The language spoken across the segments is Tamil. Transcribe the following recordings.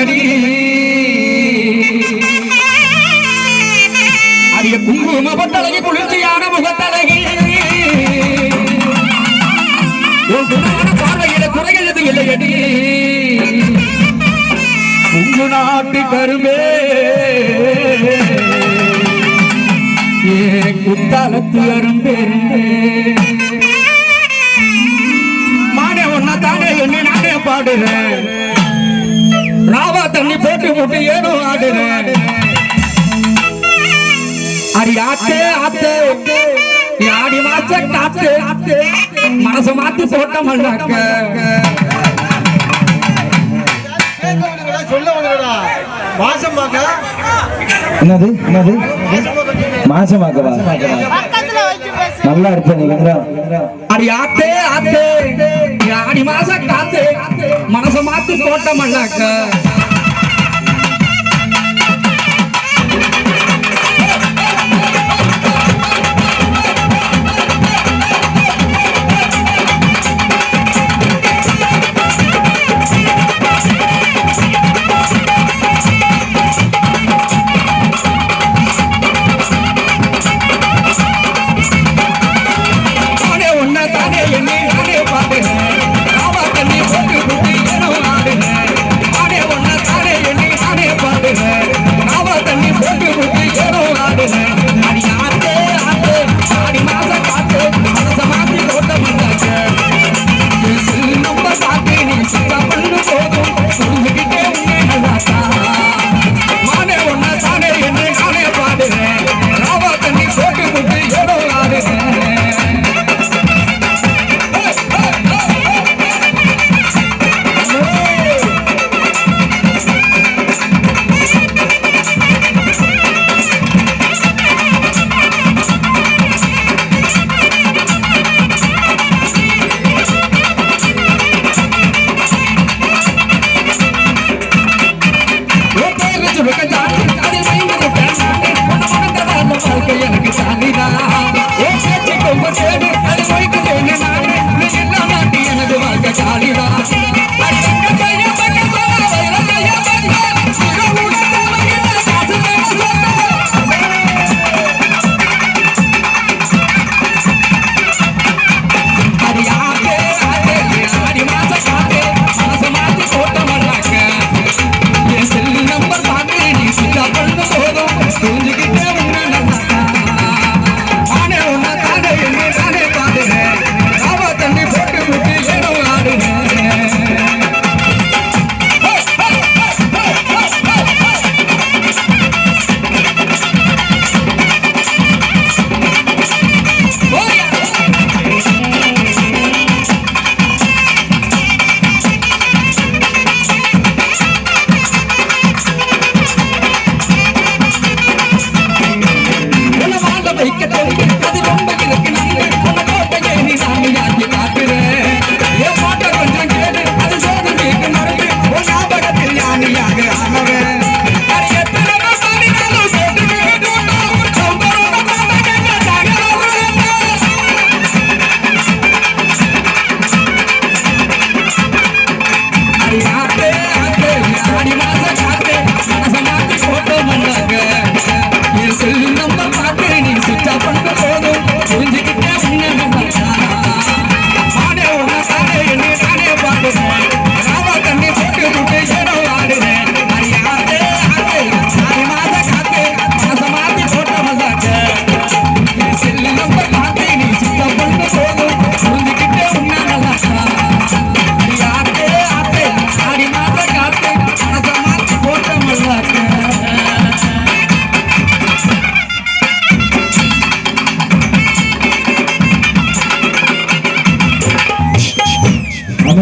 அடி அடிய குங்குமத்தழகி குளிர்ச்சியான முகத்தழகி குணமான பார்வையில குறைகள் எதுவும் இல்லையடி. உங்கு நாட்டு கருமே. ஏ குத்தாலத்து அரும்பெருந்தே மானே ஒன்னா தானே என்ன நானே பாடுறேன். போட்டு போட்டு ஏனோ ஆடுறேன் அடி ஆத்தே ஆத்தே நீ ஆடி மாச்ச காத்தே ஆத்தே. மனசு மாத்தி போட்ட மல்லாக்க. என்னது என்னது? மாசமாக்கவா நல்லா இருப்பேன் நீங்க அடி ஆத்தே ஆத்தே. ஆடி மாசம் காத்து. மனசு மாத்து தோட்டம் பண்ணாக்க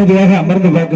द्वारा अमृत भाग्य